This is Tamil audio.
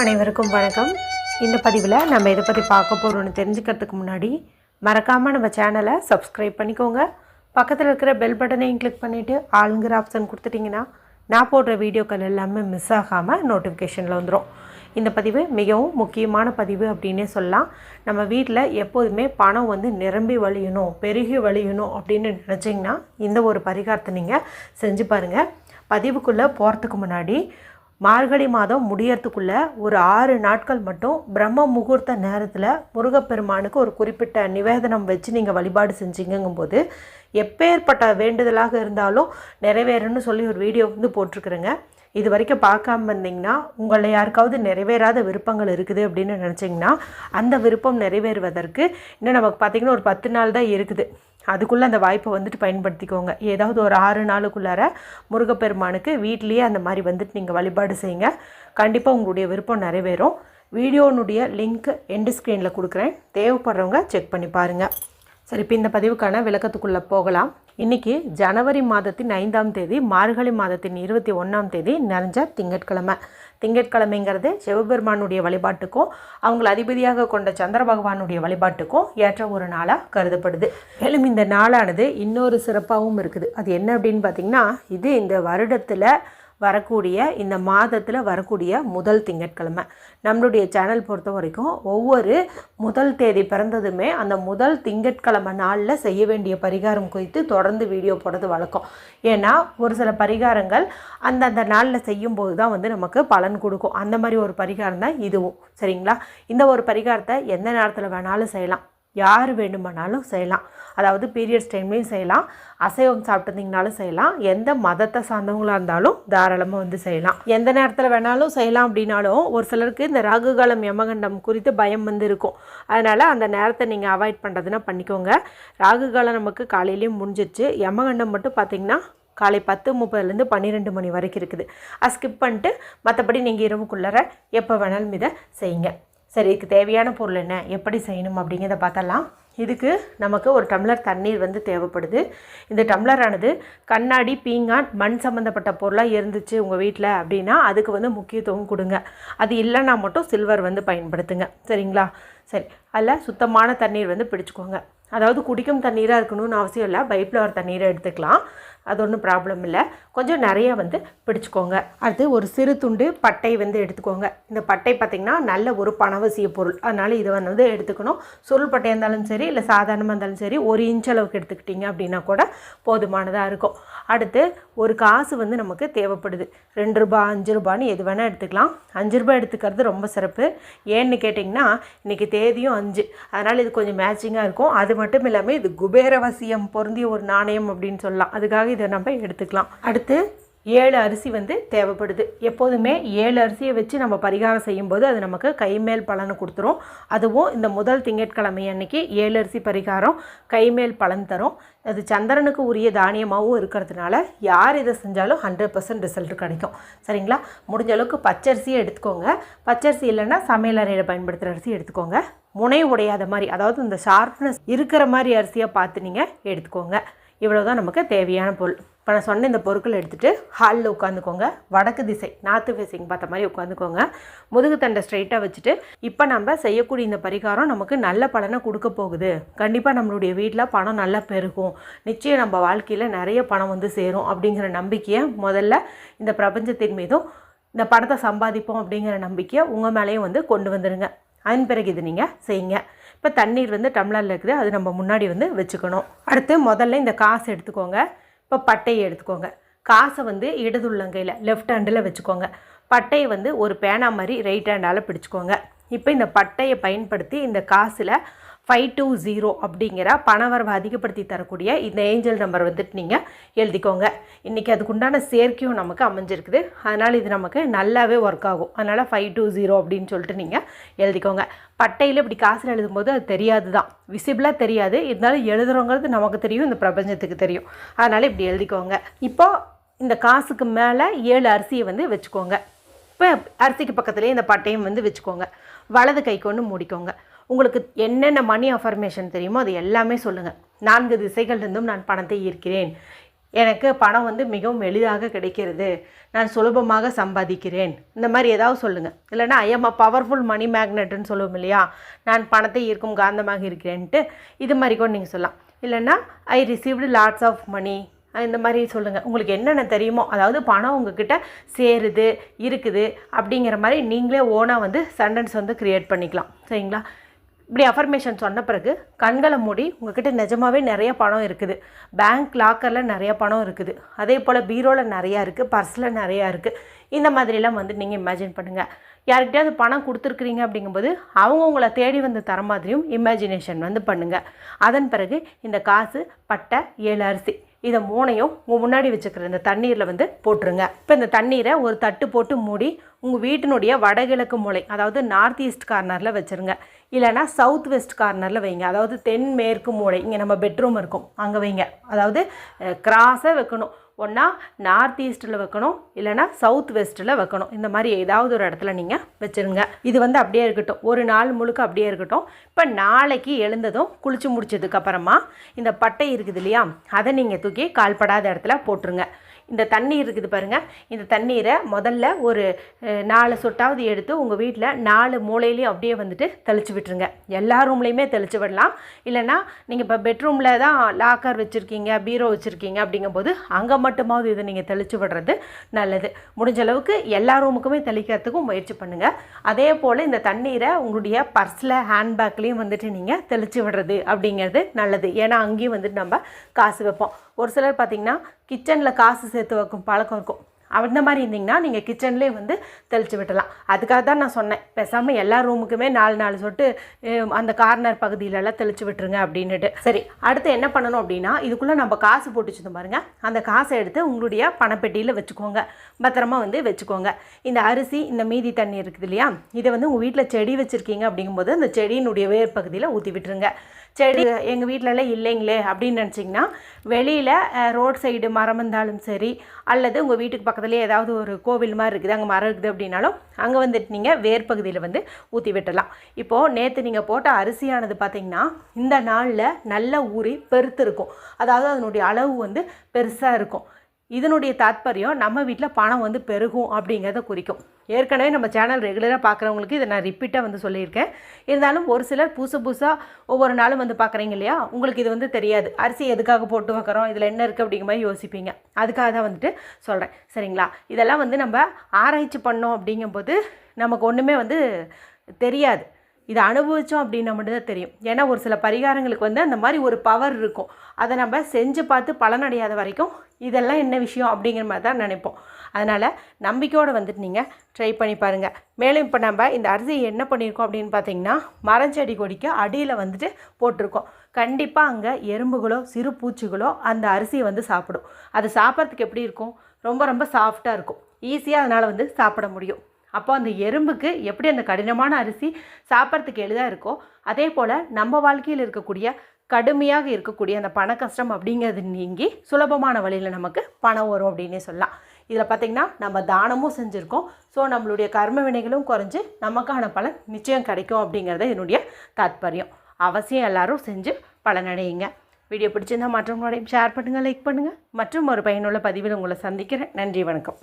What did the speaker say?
அனைவருக்கும் வணக்கம். இந்த பதிவில் நம்ம இதை பற்றி பார்க்க போகிறோம்னு தெரிஞ்சுக்கிறதுக்கு முன்னாடி மறக்காமல் நம்ம சேனலை சப்ஸ்கிரைப் பண்ணிக்கோங்க. பக்கத்தில் இருக்கிற பெல் பட்டனையும் கிளிக் பண்ணிவிட்டு ஆளுங்கிற ஆப்ஷன் கொடுத்துட்டிங்கன்னா நான் போடுற வீடியோக்கள் எல்லாமே மிஸ் ஆகாமல் நோட்டிஃபிகேஷனில் வந்துடும் இந்த பதிவு மிகவும் முக்கியமான பதிவு அப்படின்னே சொல்லலாம். நம்ம வீட்டில் எப்போதுமே பணம் வந்து நிரம்பி வழியணும் பெருகி வழியணும் அப்படின்னு நினச்சிங்கன்னா இந்த ஒரு பரிகாரத்தை நீங்கள் செஞ்சு பாருங்கள் பதிவுக்குள்ளே போகிறதுக்கு முன்னாடி மார்கழி மாதம் முடியறதுக்குள்ள ஒரு ஆறு நாட்கள் மட்டும் பிரம்ம முகூர்த்த நேரத்தில் முருகப்பெருமானுக்கு ஒரு குறிப்பிட்ட நிவேதனம் வச்சு நீங்கள் வழிபாடு செஞ்சீங்கும்போது எப்பேற்பட்ட வேண்டுதலாக இருந்தாலும் நிறைவேறும்னு சொல்லி ஒரு வீடியோ வந்து போட்டிருக்குறேங்க. இது வரைக்கும் பார்க்காம இருந்தீங்கன்னா உங்களை யாருக்காவது நிறைவேறாத விருப்பங்கள் இருக்குது அப்படின்னு நினச்சிங்கன்னா அந்த விருப்பம் நிறைவேறுவதற்கு இன்னும் நமக்கு பார்த்திங்கன்னா ஒரு பத்து நாள் தான் இருக்குது. அதுக்குள்ளே அந்த வாய்ப்பை வந்துட்டு பயன்படுத்திக்கோங்க. ஏதாவது ஒரு ஆறு நாளுக்குள்ளார முருகப்பெருமானுக்கு வீட்லேயே அந்த மாதிரி வந்துட்டு நீங்கள் வழிபாடு செய்யுங்க. கண்டிப்பாக உங்களுடைய விருப்பம் நிறைவேறும். வீடியோனுடைய லிங்க் எண்டு ஸ்க்ரீனில் கொடுக்குறேன். தேவைப்படுறவங்க செக் பண்ணி பாருங்கள் சரி இப்போ இந்த பதிவுக்கான விளக்கத்துக்குள்ளே போகலாம். இன்றைக்கி ஜனவரி மாதத்தின் ஐந்தாம் தேதி மார்கழி மாதத்தின் இருபத்தி ஒன்றாம் தேதி நிறைஞ்ச திங்கட்கிழமை. திங்கட்கிழமைங்கிறது சிவபெருமானுடைய வழிபாட்டுக்கும் அவங்களை அதிபதியாக கொண்ட சந்திர பகவானுடைய வழிபாட்டுக்கும் ஏற்ற ஒரு நாளாக கருதப்படுது. மேலும் இந்த நாளானது இன்னொரு சிறப்பாகவும் இருக்குது. அது என்ன அப்படின்னு பார்த்திங்கன்னா இது இந்த வருடத்தில் வரக்கூடிய இந்த மாதத்தில் வரக்கூடிய முதல் திங்கட்கிழமை. நம்மளுடைய சேனல் பொறுத்த வரைக்கும் ஒவ்வொரு முதல் தேதி பிறந்ததுமே அந்த முதல் திங்கட்கிழமை நாளில் செய்ய வேண்டிய பரிகாரம் குறித்து தொடர்ந்து வீடியோ போடுறது வழக்கம். ஏன்னா ஒரு சில பரிகாரங்கள் அந்தந்த நாளில் செய்யும்போது தான் வந்து நமக்கு பலன் கொடுக்கும். அந்த மாதிரி ஒரு பரிகாரம் தான் இதுவும். சரிங்களா? இந்த ஒரு பரிகாரத்தை எந்த நேரத்தில் வேணாலும் செய்யலாம். யார் வேண்டுமானாலும் செய்யலாம். அதாவது பீரியட்ஸ் டைம்லேயும் செய்யலாம். அசைவம் சாப்பிட்டுருந்தீங்கனாலும் செய்யலாம். எந்த மதத்தை சார்ந்தவங்களாக இருந்தாலும் தாராளமாக வந்து செய்யலாம். எந்த நேரத்தில் வேணாலும் செய்யலாம் அப்படின்னாலும் ஒரு சிலருக்கு இந்த ராகுகாலம் யமகண்டம் குறித்து பயம் வந்து இருக்கும். அதனால் அந்த நேரத்தை நீங்கள் அவாய்ட் பண்ணுறதுனா பண்ணிக்கோங்க. ராகுகாலம் நமக்கு காலையிலேயும் முடிஞ்சிச்சு யமகண்டம் மட்டும் பார்த்திங்கன்னா காலை பத்து முப்பதுலேருந்து பன்னிரெண்டு மணி வரைக்கும் இருக்குது. அது ஸ்கிப் பண்ணிட்டு மற்றபடி நீங்கள் இரவுக்குள்ளார எப்போ வேணாலும் இதை செய்யுங்க. சரி இதுக்கு தேவையான பொருள் என்ன? எப்படி செய்யணும் அப்படிங்கிறத பார்த்தலாம் இதுக்கு நமக்கு ஒரு டம்ளர் தண்ணீர் வந்து தேவைப்படுது. இந்த டம்ளரானது கண்ணாடி பீங்கான் மண் சம்மந்தப்பட்ட பொருளாக இருந்துச்சு உங்கள் வீட்டில் அப்படின்னா அதுக்கு வந்து முக்கியத்துவம் கொடுங்க. அது இல்லைன்னா மட்டும் சில்வர் வந்து பயன்படுத்துங்க. சரிங்களா? சரி அதில் சுத்தமான தண்ணீர் வந்து பிடிச்சிக்கோங்க. அதாவது குடிக்கும் தண்ணீராக இருக்கணும்னு அவசியம் இல்லை. பைப்பில் வர தண்ணீரை எடுத்துக்கலாம். அது ஒன்றும் ப்ராப்ளம் இல்லை. கொஞ்சம் நிறைய வந்து பிடிச்சிக்கோங்க. அடுத்து ஒரு சிறு துண்டு பட்டை வந்து எடுத்துக்கோங்க. இந்த பட்டை பார்த்திங்கன்னா நல்ல ஒரு பணவசிய பொருள். அதனால் இதை வந்து எடுத்துக்கணும். சுருள் பட்டையாக இருந்தாலும் சரி இல்லை சாதாரணமாக இருந்தாலும் சரி ஒரு இன்ச் அளவுக்கு எடுத்துக்கிட்டிங்க அப்படின்னா கூட போதுமானதாக இருக்கும். அடுத்து ஒரு காசு வந்து நமக்கு தேவைப்படுது. ரெண்டு ரூபா அஞ்சு ரூபான்னு எது வேணால் எடுத்துக்கலாம். அஞ்சு ரூபாய் எடுத்துக்கிறது ரொம்ப சிறப்பு. ஏன்னு கேட்டிங்கன்னா இன்றைக்கி தேதியும் அஞ்சு. அதனால் இது கொஞ்சம் மேட்சிங்காக இருக்கும். அது மட்டும் இல்லாமல் இது குபேரவசியம் பொருந்திய ஒரு நாணயம் அப்படின்னு சொல்லலாம். அதுக்காக இதை நம்ம எடுத்துக்கலாம். அடுத்து ஏழு அரிசி வந்து தேவைப்படுது. எப்போதுமே ஏழு அரிசியை வச்சு நம்ம பரிகாரம் செய்யும்போது அது நமக்கு கைமேல் பலனை கொடுத்துரும். அதுவும் இந்த முதல் திங்கட்கிழமை அன்னைக்கு ஏழு அரிசி பரிகாரம் கைமேல் பலன் தரும். அது சந்திரனுக்கு உரிய தானியமாகவும் இருக்கிறதுனால யார் இதை செஞ்சாலும் ஹண்ட்ரட் பர்சன்ட் ரிசல்ட் கிடைக்கும். சரிங்களா? முடிஞ்ச அளவுக்கு பச்சரிசியை எடுத்துக்கோங்க. பச்சரிசி இல்லைன்னா சமையல் அறையில் பயன்படுத்துகிற அரிசி எடுத்துக்கோங்க. முனை உடையாத மாதிரி அதாவது இந்த ஷார்ப்னஸ் இருக்கிற மாதிரி அரிசியாக பார்த்து நீங்கள் எடுத்துக்கோங்க. இவ்வளோ தான் நமக்கு தேவையான பொருள். இப்போ நான் சொன்ன இந்த பொருட்கள் எடுத்துகிட்டு ஹாலில் உட்காந்துக்கோங்க. வடக்கு திசை நார்த்து ஃபேஸிங் பார்த்த மாதிரி உட்காந்துக்கோங்க. முதுகு தண்டை ஸ்ட்ரைட்டாக வச்சுட்டு இப்போ நம்ம செய்யக்கூடிய இந்த பரிகாரம் நமக்கு நல்ல பலனை கொடுக்க போகுது. கண்டிப்பாக நம்மளுடைய வீட்டில் பணம் நல்லா பெருகும். நிச்சயம் நம்ம வாழ்க்கையில் நிறைய பணம் வந்து சேரும் அப்படிங்கிற நம்பிக்கையை முதல்ல இந்த பிரபஞ்சத்தின் மீதும் இந்த பணத்தை சம்பாதிப்போம் அப்படிங்கிற நம்பிக்கையை உங்கள் மேலேயும் வந்து கொண்டு வந்துடுங்க அதன் பிறகு இது நீங்கள் செய்யுங்க. இப்போ தண்ணீர் வந்து டம்ளரில் இருக்குது. அது நம்ம முன்னாடி வந்து வச்சுக்கணும். அடுத்து முதல்ல இந்த காசு எடுத்துக்கோங்க. இப்போ பட்டையை எடுத்துக்கோங்க. காசை வந்து இடதுள்ளங்கையில் லெஃப்ட் ஹேண்டில் வச்சுக்கோங்க. பட்டையை வந்து ஒரு பேனா மாதிரி ரைட் ஹேண்டால் பிடிச்சிக்கோங்க. இப்போ இந்த பட்டையை பயன்படுத்தி இந்த காசில் ஃபைவ் டூ ஜீரோ அப்படிங்கிற பணவரவை அதிகப்படுத்தி தரக்கூடிய இந்த ஏஞ்சல் நம்பர் வந்துட்டு நீங்கள் எழுதிக்கோங்க. இன்றைக்கி அதுக்குண்டான சேர்க்கையும் நமக்கு அமைஞ்சிருக்குது. அதனால் இது நமக்கு நல்லாவே ஒர்க் ஆகும். அதனால் ஃபைவ் டூ ஜீரோ அப்படின்னு சொல்லிட்டு நீங்கள் எழுதிக்கோங்க. பட்டையில் இப்படி காசில் எழுதும்போது அது தெரியாது தான் விசிபிளாக தெரியாது. இருந்தாலும் எழுதுறோங்கிறது நமக்கு தெரியும். இந்த பிரபஞ்சத்துக்கு தெரியும். அதனால் இப்படி எழுதிக்கோங்க. இப்போ இந்த காசுக்கு மேலே ஏழு அரிசியை வந்து வச்சுக்கோங்க. இப்போ அரிசிக்கு பக்கத்துலேயே இந்த பட்டையும் வந்து வச்சுக்கோங்க. வலது கை கொண்டு மூடிக்கோங்க. உங்களுக்கு என்னென்ன மணி அஃபர்மேஷன் தெரியுமோ அது எல்லாமே சொல்லுங்கள் நான்கு திசைகளிலிருந்தும் நான் பணத்தை ஈர்க்கிறேன். எனக்கு பணம் வந்து மிகவும் எளிதாக கிடைக்கிறது. நான் சுலபமாக சம்பாதிக்கிறேன். இந்த மாதிரி ஏதாவது சொல்லுங்கள் இல்லைன்னா ஐ எம் அ பவர்ஃபுல் மணி மேக்னெட்னு சொல்லுவோம் இல்லையா? நான் பணத்தை ஈர்க்கும் காந்தமாக இருக்கிறேன்ட்டு இது மாதிரி கூட நீங்கள் சொல்லலாம். இல்லைன்னா I received lots of money இந்த மாதிரி சொல்லுங்கள் உங்களுக்கு என்னென்ன தெரியுமோ அதாவது பணம் உங்ககிட்ட சேருது இருக்குது அப்படிங்கிற மாதிரி நீங்களே ஓனாக வந்து சென்டென்ஸ் வந்து க்ரியேட் பண்ணிக்கலாம். சரிங்களா? இப்படி அஃபர்மேஷன் சொன்ன பிறகு கண்களை மூடி உங்ககிட்ட நிஜமாவே நிறைய பணம் இருக்குது. பேங்க் லாக்கரில் நிறைய பணம் இருக்குது. அதே போல் பீரோவில் நிறையா இருக்குது பர்ஸில் நிறையா இருக்குது இந்த மாதிரிலாம் வந்து நீங்கள் இமேஜின் பண்ணுங்கள் யார்கிட்டயாவது பணம் கொடுத்துருக்குறீங்க அப்படிங்கும்போது அவங்க உங்களை தேடி வந்து தர மாதிரியும் இமேஜினேஷன் வந்து பண்ணுங்கள் அதன் பிறகு இந்த காசு பட்டை ஏழு அரிசி. இதை மூணையும் உங்கள் முன்னாடி வச்சுக்கிற இந்த தண்ணீரில் வந்து போட்டுருங்க. இப்போ இந்த தண்ணீரை ஒரு தட்டு போட்டு மூடி உங்கள் வீட்டினுடைய வடகிழக்கு மூலை அதாவது நார்த் ஈஸ்ட் கார்னரில் வச்சுருங்க. இல்லைனா சவுத் வெஸ்ட் கார்னரில் வைங்க. அதாவது தென் மேற்கு மூலை இங்கே நம்ம பெட்ரூம் இருக்கும். அங்கே வைங்க. அதாவது கிராஸாக வைக்கணும். ஒன்றா நார்த் ஈஸ்ட்டில் வைக்கணும் இல்லைனா சவுத் வெஸ்ட்டில் வைக்கணும். இந்த மாதிரி ஏதாவது ஒரு இடத்துல நீங்கள் வச்சுருங்க. இது வந்து அப்படியே இருக்கட்டும். ஒரு நாள் முழுக்க அப்படியே இருக்கட்டும். இப்போ நாளைக்கு எழுந்ததும் குளிச்சு முடிச்சதுக்கப்புறமா இந்த பட்டை இருக்குது இல்லையா? அதை நீங்கள் தூக்கி கால்படாத இடத்துல போட்டுருங்க. இந்த தண்ணீர் இருக்குது பாருங்கள் இந்த தண்ணீரை முதல்ல ஒரு நாலு சொட்டாவது எடுத்து உங்கள் வீட்டில் நாலு மூலையிலையும் அப்படியே வந்துட்டு தெளித்து விட்டுருங்க. எல்லா ரூம்லேயுமே தெளித்து விடலாம். இல்லைன்னா நீங்கள் இப்போ பெட்ரூமில் தான் லாக்கர் வச்சுருக்கீங்க பீரோ வச்சுருக்கீங்க அப்படிங்கும்போது அங்கே மட்டுமாவது இதை நீங்கள் தெளித்து விடுறது நல்லது. முடிஞ்ச அளவுக்கு எல்லா ரூமுக்குமே தெளிக்கிறதுக்கும் முயற்சி பண்ணுங்கள் அதே போல் இந்த தண்ணீரை உங்களுடைய பர்ஸில் ஹேண்ட்பேக்லேயும் வந்துட்டு நீங்கள் தெளித்து விடுறது அப்படிங்கிறது நல்லது. ஏன்னா அங்கேயும் வந்துட்டு நம்ம காசு வைப்போம். ஒரு சிலர் பார்த்திங்கன்னா கிச்சனில் காசு சேர்த்து வைக்கும் பழக்கம் இருக்கும். அந்த மாதிரி இருந்தீங்கன்னா நீங்கள் கிச்சன்லேயே வந்து தெளித்து விட்டலாம் அதுக்காக தான் நான் சொன்னேன். பேசாமல் எல்லா ரூமுக்குமே நாலு நாலு சொட்டு அந்த கார்னர் பகுதியிலலாம் தெளித்து விட்டுருங்க அப்படின்னுட்டு. சரி அடுத்து என்ன பண்ணணும் அப்படின்னா இதுக்குள்ளே நம்ம காசு போட்டுச்சுது பாருங்கள் அந்த காசை எடுத்து உங்களுடைய பணப்பெட்டியில் வச்சுக்கோங்க. பத்திரமா வந்து வச்சுக்கோங்க. இந்த அரிசி இந்த மீதி தண்ணி இருக்குது இல்லையா? இதை வந்து உங்கள் வீட்டில் செடி வச்சுருக்கீங்க அப்படிங்கும்போது அந்த செடியினுடைய வேர் பகுதியில் ஊற்றி விட்டுருங்க. செடி எங்கள் வீட்டிலலாம் இல்லைங்களே அப்படின்னு நினச்சிங்கன்னா வெளியில் ரோட் சைடு மரம் இருந்தாலும் சரி அல்லது உங்கள் வீட்டுக்கு பக்கத்துலேயே ஏதாவது ஒரு கோவில் மாதிரி இருக்குது அங்கே மரம் இருக்குது அப்படின்னாலும் அங்கே வந்துட்டு நீங்கள் வேர் பகுதியில் வந்து ஊற்றி விட்டுடலாம். இப்போது நேற்று நீங்கள் போட்ட அரிசியானது பார்த்திங்கன்னா இந்த நாளில் நல்ல ஊறி பெருத்து இருக்கும். அதாவது அதனுடைய அளவு வந்து பெருசாக இருக்கும். இதனுடைய தாத்பரியம் நம்ம வீட்டில் பணம் வந்து பெருகும் அப்படிங்கிறத குறிக்கும். ஏற்கனவே நம்ம சேனல் ரெகுலராக பார்க்குறவங்களுக்கு இதை நான் ரிப்பீட்டாக வந்து சொல்லியிருக்கேன். இருந்தாலும் ஒரு சிலர் புதுசு புதுசாக ஒவ்வொரு நாளும் வந்து பார்க்குறீங்க இல்லையா? உங்களுக்கு இது வந்து தெரியாது. அரிசி எதுக்காக போட்டு வைக்கிறோம்? இதில் என்ன இருக்குது அப்படிங்கிற மாதிரி யோசிப்பீங்க. அதுக்காக தான் வந்துட்டு சொல்கிறேன் சரிங்களா? இதெல்லாம் வந்து நம்ம ஆராய்ச்சி பண்ணோம் அப்படிங்கும்போது நமக்கு ஒன்றுமே வந்து தெரியாது. இதை அனுபவித்தோம் அப்படின்னா மட்டும்தான் தெரியும். ஏன்னா ஒரு சில பரிகாரங்களுக்கு வந்து அந்த மாதிரி ஒரு பவர் இருக்கும். அதை நம்ம செஞ்சு பார்த்து பலனடையாத வரைக்கும் இதெல்லாம் என்ன விஷயம் அப்படிங்கிற மாதிரி தான் நினைப்போம். அதனால் நம்பிக்கையோடு வந்துட்டு நீங்கள் ட்ரை பண்ணி பாருங்கள் மேலும் இப்போ நம்ம இந்த அரிசியை என்ன பண்ணியிருக்கோம் அப்படின்னு பார்த்தீங்கன்னா மரஞ்செடி கொடிக்கு அடியில் வந்துட்டு போட்டிருக்கோம். கண்டிப்பாக அங்கே எறும்புகளோ சிறு பூச்சிகளோ அந்த அரிசியை வந்து சாப்பிடும். அது சாப்பிட்றதுக்கு எப்படி இருக்கும்? ரொம்ப ரொம்ப சாஃப்டாக இருக்கும். ஈஸியாக அதனால் வந்து சாப்பிட முடியும். அப்போ அந்த எறும்புக்கு எப்படி அந்த கடினமான அரிசி சாப்பிட்றதுக்கு எளிதாக இருக்கோ அதே போல் நம்ம வாழ்க்கையில் இருக்கக்கூடிய கடுமையாக இருக்கக்கூடிய அந்த பண கஷ்டம் அப்படிங்கிறது நீங்கி சுலபமான வழியில் நமக்கு பணம் வரும் அப்படின்னே சொல்லலாம். இதில் பார்த்திங்கன்னா நம்ம தானமும் செஞ்சுருக்கோம். ஸோ நம்மளுடைய கர்ம வினைகளும் குறைஞ்சு நமக்கான பலன் நிச்சயம் கிடைக்கும் அப்படிங்கிறது என்னுடைய தாத்பரியம். அவசியம் எல்லோரும் செஞ்சு பலனடையுங்க வீடியோ பிடிச்சிருந்தால் மற்றவங்களோடையும் ஷேர் பண்ணுங்கள் லைக் பண்ணுங்கள் மற்றும் ஒரு பயனுள்ள பதிவில் உங்களை சந்திக்கிறேன். நன்றி வணக்கம்.